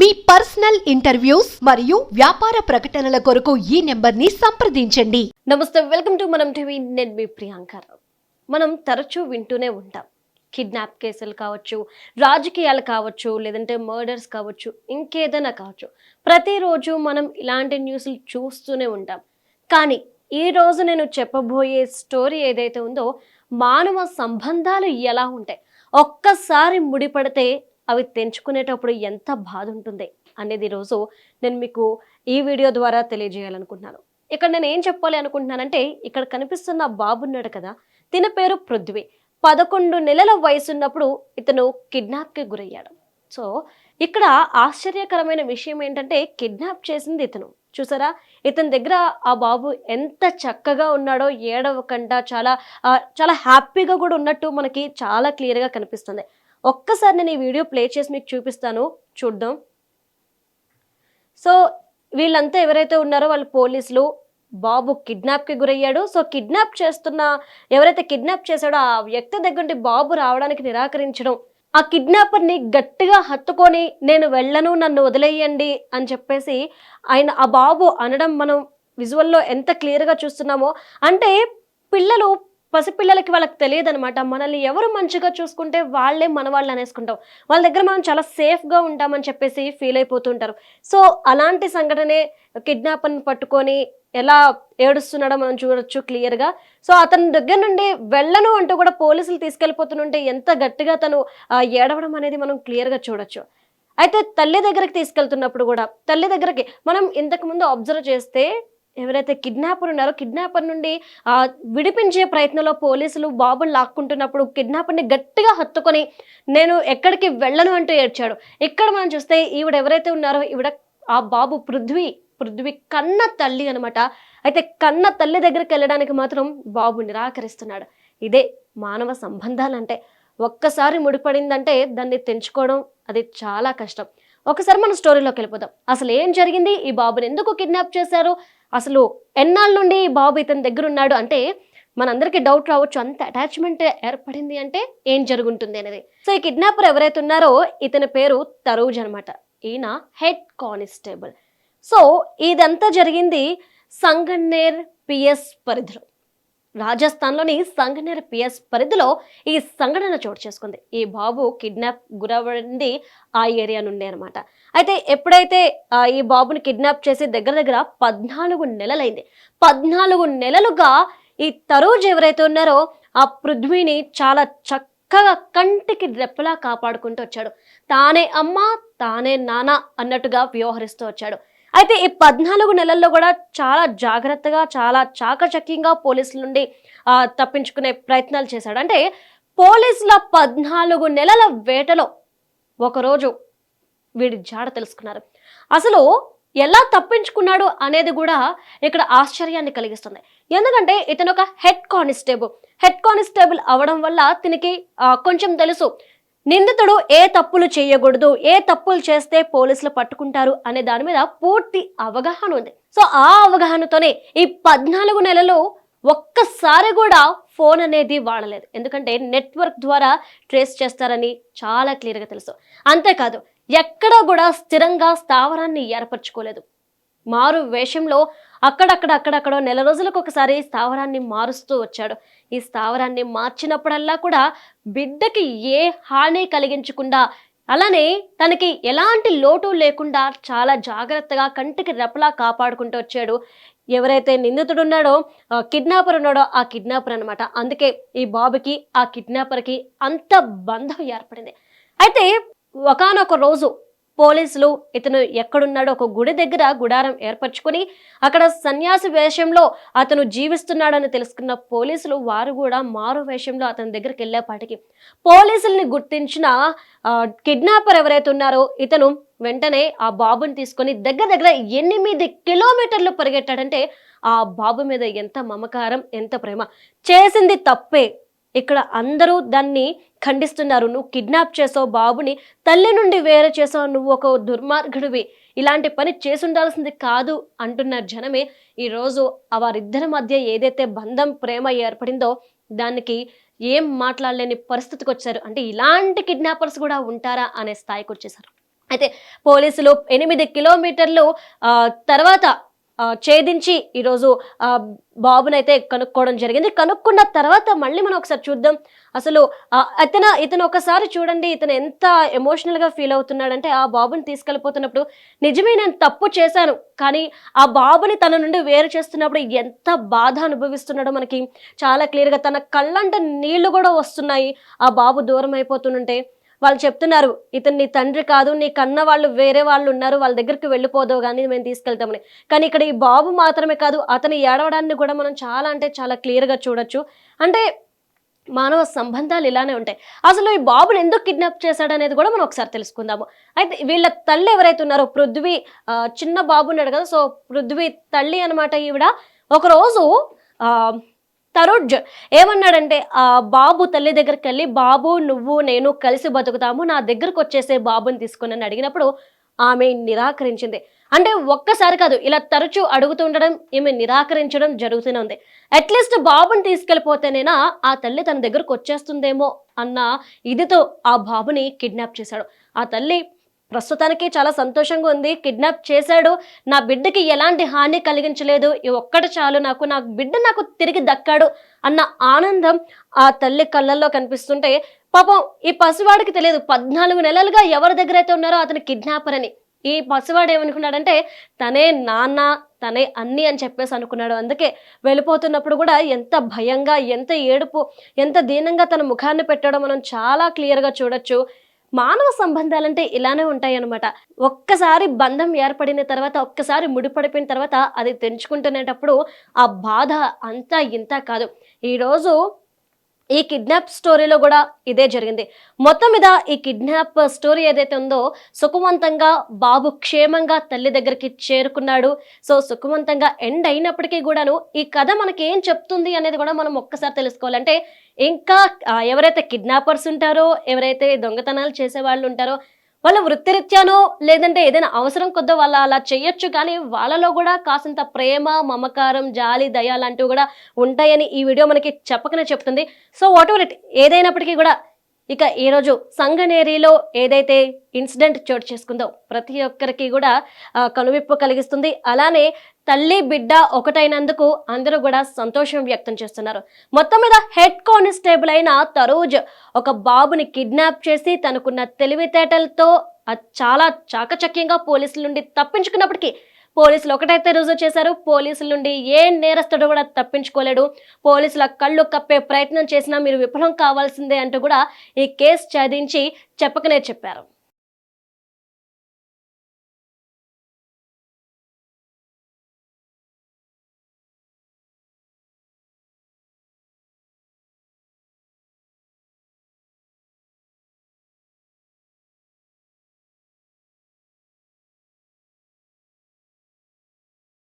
మీ personal interviews మరియు వ్యాపార ప్రకటనల కొరకు ఈ నెంబర్ని సంప్రదించండి. నమస్తే వెల్కమ్ టు మనం టీవీ. నేను మీ ప్రియాంక మనం తరచూ వింటూనే ఉంటాం. కిడ్నాప్ కేసులు కావచ్చు రాజకీయాలు కావచ్చు లేదంటే మర్డర్స్ కావచ్చు ఇంకేదైనా కావచ్చు. ప్రతిరోజు మనం ఇలాంటి న్యూస్లు చూస్తూనే ఉంటాం. కానీ ఈ రోజు నేను చెప్పబోయే స్టోరీ ఏదైతే ఉందో మానవ సంబంధాలు ఎలా ఉంటాయి? ఒక్కసారి ముడిపడితే అవి తెంచుకునేటప్పుడు ఎంత బాధ ఉంటుంది అనేది ఈరోజు నేను మీకు ఈ వీడియో ద్వారా తెలియజేయాలనుకుంటున్నాను. ఇక్కడ నేను ఏం చెప్పాలి అనుకుంటున్నానంటే ఇక్కడ కనిపిస్తున్న బాబు ఉన్నాడు కదా తిన పేరు పృథ్వీ. పదకొండు నెలల వయసున్నప్పుడు ఇతను కిడ్నాప్కి గురయ్యాడు. సో ఇక్కడ ఆశ్చర్యకరమైన విషయం ఏంటంటే కిడ్నాప్ చేసింది ఇతను. చూసారా? ఇతని దగ్గర ఆ బాబు ఎంత చక్కగా ఉన్నాడో ఏడవకుండా చాలా చాలా హ్యాపీగా కూడా ఉన్నట్టు మనకి చాలా క్లియర్గా కనిపిస్తుంది. ఒక్కసారి నేను ఈ వీడియో ప్లే చేసి మీకు చూపిస్తాను. చూద్దాం. సో వీళ్ళంతా ఎవరైతే ఉన్నారో వాళ్ళు పోలీసులు. బాబు కిడ్నాప్కి గురయ్యాడు. సో కిడ్నాప్ చేస్తున్న ఎవరైతే కిడ్నాప్ చేశాడో ఆ వ్యక్తి దగ్గర బాబు రావడానికి నిరాకరించడం. ఆ కిడ్నాపర్ని గట్టిగా హత్తుకొని నేను వెళ్ళను నన్ను వదిలేయండి అని చెప్పేసి ఆయన ఆ బాబు అనడం మనం విజువల్లో ఎంత క్లియర్గా చూస్తున్నామో అంటే పిల్లలు పసిపిల్లలకి వాళ్ళకి తెలియదు అనమాట మనల్ని ఎవరు మంచిగా చూసుకుంటే వాళ్ళే మన వాళ్ళు అనేసుకుంటాం. వాళ్ళ దగ్గర మనం చాలా సేఫ్గా ఉంటామని చెప్పేసి ఫీల్ అయిపోతుంటారు. సో అలాంటి సంఘటనే కిడ్నాపర్ని పట్టుకొని ఎలా ఏడుస్తున్నాడో మనం చూడొచ్చు క్లియర్గా సో అతని దగ్గర నుండి వెళ్ళను అంటూ కూడా పోలీసులు తీసుకెళ్ళిపోతుంటే ఎంత గట్టిగా తను ఏడవడం అనేది మనం క్లియర్గా చూడొచ్చు. అయితే తల్లి దగ్గరికి తీసుకెళ్తున్నప్పుడు కూడా తల్లి దగ్గరకి మనం ఇంతకు ముందు అబ్జర్వ్ చేస్తే ఎవరైతే కిడ్నాపర్ ఉన్నారో కిడ్నాపర్ నుండి విడిపించే ప్రయత్నంలో పోలీసులు బాబుని లాక్కుంటున్నప్పుడు కిడ్నాపర్ని గట్టిగా హత్తుకొని నేను ఎక్కడికి వెళ్ళను అంటూ ఏడ్చాడు. ఇక్కడ మనం చూస్తే ఈవిడ ఎవరైతే ఉన్నారో ఈవిడ ఆ బాబు పృథ్వీ పృథ్వీ కన్న తల్లి అనమాట అయితే కన్న తల్లి దగ్గరికి వెళ్ళడానికి మాత్రం బాబు నిరాకరిస్తున్నాడు. ఇదే మానవ సంబంధాలంటే. ఒక్కసారి ముడిపడిందంటే దాన్ని తెంచుకోవడం అది చాలా కష్టం. ఒకసారి మన స్టోరీలోకి వెళ్ళిపోదాం. అసలు ఏం జరిగింది? ఈ బాబుని ఎందుకు కిడ్నాప్ చేశారు? అసలు ఎన్నాళ్ళ నుండి బాబు ఇతని దగ్గర ఉన్నాడు అంటే మనందరికీ డౌట్ రావచ్చు. అంత అటాచ్మెంట్ ఏర్పడింది అంటే ఏం జరుగుంటుంది అనేది. సో ఈ కిడ్నాపర్ ఎవరైతే ఉన్నారో ఇతని పేరు తరూజ్ అనమాట ఈయన హెడ్ కానిస్టేబుల్ సో ఇదంతా జరిగింది సంగన్నేర్ పిఎస్ పరిధిలో. రాజస్థాన్లోని సంగనేర్ పిఎస్ పరిధిలో ఈ సంఘటన చోటు చేసుకుంది. ఈ బాబు కిడ్నాప్ గురవడింది ఆ ఏరియా నుండే అనమాట అయితే ఎప్పుడైతే ఈ బాబుని కిడ్నాప్ చేసి దగ్గర దగ్గర పద్నాలుగు నెలలైంది. పద్నాలుగు నెలలుగా ఈ తరూజ్ ఎవరైతే ఉన్నారో ఆ పృథ్వీని చాలా చక్కగా కంటికి రెప్పలా కాపాడుకుంటూ వచ్చాడు. తానే అమ్మ తానే నాన్న అన్నట్టుగా వ్యవహరిస్తూ వచ్చాడు. అయితే ఈ పద్నాలుగు నెలల్లో కూడా చాలా జాగ్రత్తగా చాలా చాకచక్యంగా పోలీసుల నుండి తప్పించుకునే ప్రయత్నాలు చేశాడు. అంటే పోలీసుల పద్నాలుగు నెలల వేటలో ఒకరోజు వీడి జాడ తెలుసుకున్నారు. అసలు ఎలా తప్పించుకున్నాడు అనేది కూడా ఇక్కడ ఆశ్చర్యాన్ని కలిగిస్తుంది. ఎందుకంటే ఇతను ఒక హెడ్ కానిస్టేబుల్. హెడ్ కానిస్టేబుల్ అవడం వల్ల తినికి కొంచెం తెలుసు నిందితుడు ఏ తప్పులు చేయకూడదు ఏ తప్పులు చేస్తే పోలీసులు పట్టుకుంటారు అనే దాని మీద పూర్తి అవగాహన ఉంది. సో ఆ అవగాహనతోనే ఈ పద్నాలుగు నెలలు ఒక్కసారి కూడా ఫోన్ అనేది వాడలేదు. ఎందుకంటే నెట్వర్క్ ద్వారా ట్రేస్ చేస్తారని చాలా క్లియర్గా తెలుసు. అంతేకాదు ఎక్కడ కూడా స్థిరంగా స్థావరాన్ని ఏర్పరచుకోలేదు. మారు వేషంలో అక్కడక్కడ అక్కడక్కడ నెల రోజులకు ఒకసారి స్థావరాన్ని మారుస్తూ వచ్చాడు. ఈ స్థావరాన్ని మార్చినప్పుడల్లా కూడా బిడ్డకి ఏ హాని కలిగించకుండా అలానే తనకి ఎలాంటి లోటు లేకుండా చాలా జాగ్రత్తగా కంటికి రెపలా కాపాడుకుంటూ వచ్చాడు. ఎవరైతే నిందితుడు ఉన్నాడో కిడ్నాపర్ ఉన్నాడో ఆ కిడ్నాపర్ అనమాట అందుకే ఈ బాబుకి ఆ కిడ్నాపర్కి అంత బంధం ఏర్పడింది. అయితే ఒకానొక రోజు పోలీసులు ఇతను ఎక్కడున్నాడో ఒక గుడి దగ్గర గుడారం ఏర్పరచుకొని అక్కడ సన్యాసి వేషంలో అతను జీవిస్తున్నాడని తెలుసుకున్న పోలీసులు వారు కూడా మారు వేషంలో అతని దగ్గరికి వెళ్ళేపాటికి పోలీసుల్ని గుర్తించిన కిడ్నాపర్ ఎవరైతే ఉన్నారో ఇతను వెంటనే ఆ బాబుని తీసుకొని దగ్గర దగ్గర ఎనిమిది కిలోమీటర్లు పరిగెట్టాడంటే ఆ బాబు మీద ఎంత మమకారం ఎంత ప్రేమ. చేసింది తప్పే. ఇక్కడ అందరూ దాన్ని ఖండిస్తున్నారు. నువ్వు కిడ్నాప్ చేసావు బాబుని తల్లి నుండి వేరే చేసావు నువ్వు ఒక దుర్మార్గుడివి. ఇలాంటి పని చేసుండాల్సింది కాదు అంటున్న జనమే. ఈరోజు వారిద్దరి మధ్య ఏదైతే బంధం ప్రేమ ఏర్పడిందో దానికి ఏం మాట్లాడలేని పరిస్థితికి వచ్చారు. అంటే ఇలాంటి కిడ్నాపర్స్ కూడా ఉంటారా అనే స్థాయికి వచ్చేసారు. అయితే పోలీసులు ఎనిమిది కిలోమీటర్లు తర్వాత ఛేదించి ఈరోజు బాబునైతే కనుక్కోవడం జరిగింది. కనుక్కున్న తర్వాత మళ్ళీ మనం ఒకసారి చూద్దాం. అసలు అతను ఇతను ఒకసారి చూడండి ఇతను ఎంత ఎమోషనల్గా ఫీల్ అవుతున్నాడంటే ఆ బాబుని తీసుకెళ్ళిపోతున్నప్పుడు నిజమే నేను తప్పు చేశాను కానీ ఆ బాబుని తన నుండి వేరు చేస్తున్నప్పుడు ఎంత బాధ అనుభవిస్తున్నాడో మనకి చాలా క్లియర్గా తన కళ్ళంట నీళ్ళు కూడా వస్తున్నాయి. ఆ బాబు దూరం అయిపోతుంటే వాళ్ళు చెప్తున్నారు ఇతను నీ తండ్రి కాదు నీ కన్న వాళ్ళు వేరే వాళ్ళు ఉన్నారు వాళ్ళ దగ్గరికి వెళ్ళిపోదావు కానీ మేము తీసుకెళ్తామని. కానీ ఇక్కడ ఈ బాబు మాత్రమే కాదు అతని ఏడవడాన్ని కూడా మనం చాలా అంటే చాలా క్లియర్గా చూడొచ్చు. అంటే మానవ సంబంధాలు ఇలానే ఉంటాయి. అసలు ఈ బాబుని ఎందుకు కిడ్నాప్ చేశాడు అనేది కూడా మనం ఒకసారి తెలుసుకుందాము. అయితే వీళ్ళ తల్లి ఎవరైతే ఉన్నారో పృథ్వీ చిన్న బాబు ఉన్నాడు కదా సో పృథ్వీ తల్లి అనమాట ఈవిడ. ఒకరోజు తరుణ్ ఏమన్నాడంటే ఆ బాబు తల్లి దగ్గరికి వెళ్ళి బాబు నువ్వు నేను కలిసి బతుకుతాము నా దగ్గరకు వచ్చేసే బాబుని తీసుకుని అని అడిగినప్పుడు ఆమె నిరాకరించింది. అంటే ఒక్కసారి కాదు ఇలా తరచూ అడుగుతుండడం ఈమె నిరాకరించడం జరుగుతూనే ఉంది. అట్లీస్ట్ బాబుని తీసుకెళ్ళిపోతేనేనా ఆ తల్లి తన దగ్గరకు వచ్చేస్తుందేమో అన్న ఇదితో ఆ బాబుని కిడ్నాప్ చేశాడు. ఆ తల్లి ప్రస్తుతానికి చాలా సంతోషంగా ఉంది. కిడ్నాప్ చేశాడు. నా బిడ్డకి ఎలాంటి హాని కలిగించలేదు. ఈ ఒక్కటి చాలు నాకు. నా బిడ్డ నాకు తిరిగి దక్కాడు అన్న ఆనందం ఆ తల్లి కళ్ళల్లో కనిపిస్తుంటే పాపం ఈ పసివాడికి తెలియదు. పద్నాలుగు నెలలుగా ఎవరి దగ్గర అయితే ఉన్నారో అతని కిడ్నాపర్ అని. ఈ పసివాడు ఏమనుకున్నాడంటే తనే నాన్న తనే అన్ని అని చెప్పేసి అనుకున్నాడు. అందుకే వెళ్ళిపోతున్నప్పుడు కూడా ఎంత భయంగా ఎంత ఏడుపు ఎంత దీనంగా తన ముఖాన్ని పెట్టడం మనం చాలా క్లియర్గా చూడొచ్చు. మానవ సంబంధాలంటే ఇలానే ఉంటాయి అనమాట ఒక్కసారి బంధం ఏర్పడిన తర్వాత ఒక్కసారి ముడిపడిపోయిన తర్వాత అది తెంచుకుంటునేటప్పుడు ఆ బాధ అంతా ఇంత కాదు. ఈరోజు ఈ కిడ్నాప్ స్టోరీలో కూడా ఇదే జరిగింది. మొత్తం మీద ఈ కిడ్నాప్ స్టోరీ ఏదైతే ఉందో సుఖవంతంగా బాబు క్షేమంగా తల్లి దగ్గరికి చేరుకున్నాడు. సో సుఖవంతంగా ఎండ్ అయినప్పటికీ కూడాను ఈ కథ మనకి ఏం చెప్తుంది అనేది కూడా మనం ఒక్కసారి తెలుసుకోవాలంటే ఇంకా ఎవరైతే కిడ్నాపర్స్ ఉంటారో ఎవరైతే దొంగతనాలు చేసే వాళ్ళు ఉంటారో వాళ్ళ వృత్తిరీత్యానో లేదంటే ఏదైనా అవసరం కొద్దో వాళ్ళు అలా చేయొచ్చు కానీ వాళ్ళలో కూడా కాసింత ప్రేమ మమకారం జాలి దయ లాంటివి కూడా ఉంటాయని ఈ వీడియో మనకి చెప్పకనే చెప్తుంది. సో వాట్ ఎవర్ ఇట్ ఏదైనప్పటికీ కూడా ఇక ఈరోజు సంగనేరిలో ఏదైతే ఇన్సిడెంట్ చోటు చేసుకుందో ప్రతి ఒక్కరికి కూడా కనువిప్పు కలిగిస్తుంది. అలానే తల్లి బిడ్డ ఒకటైనందుకు అందరూ కూడా సంతోషం వ్యక్తం చేస్తున్నారు. మొత్తం మీద హెడ్ కానిస్టేబుల్ అయిన తరూజ్ ఒక బాబుని కిడ్నాప్ చేసి తనకున్న తెలివితేటలతో అది చాలా చాకచక్యంగా పోలీసుల నుండి తప్పించుకున్నప్పటికీ పోలీసులు ఒకటైతే రుజువు చేశారు. పోలీసుల నుండి ఏ నేరస్తుడు కూడా తప్పించుకోలేడు. పోలీసుల కళ్ళు కప్పే ప్రయత్నం చేసినా మీరు విఫలం కావాల్సిందే అంటూ కూడా ఈ కేసు ఛేదించి చెప్పకనే చెప్పారు.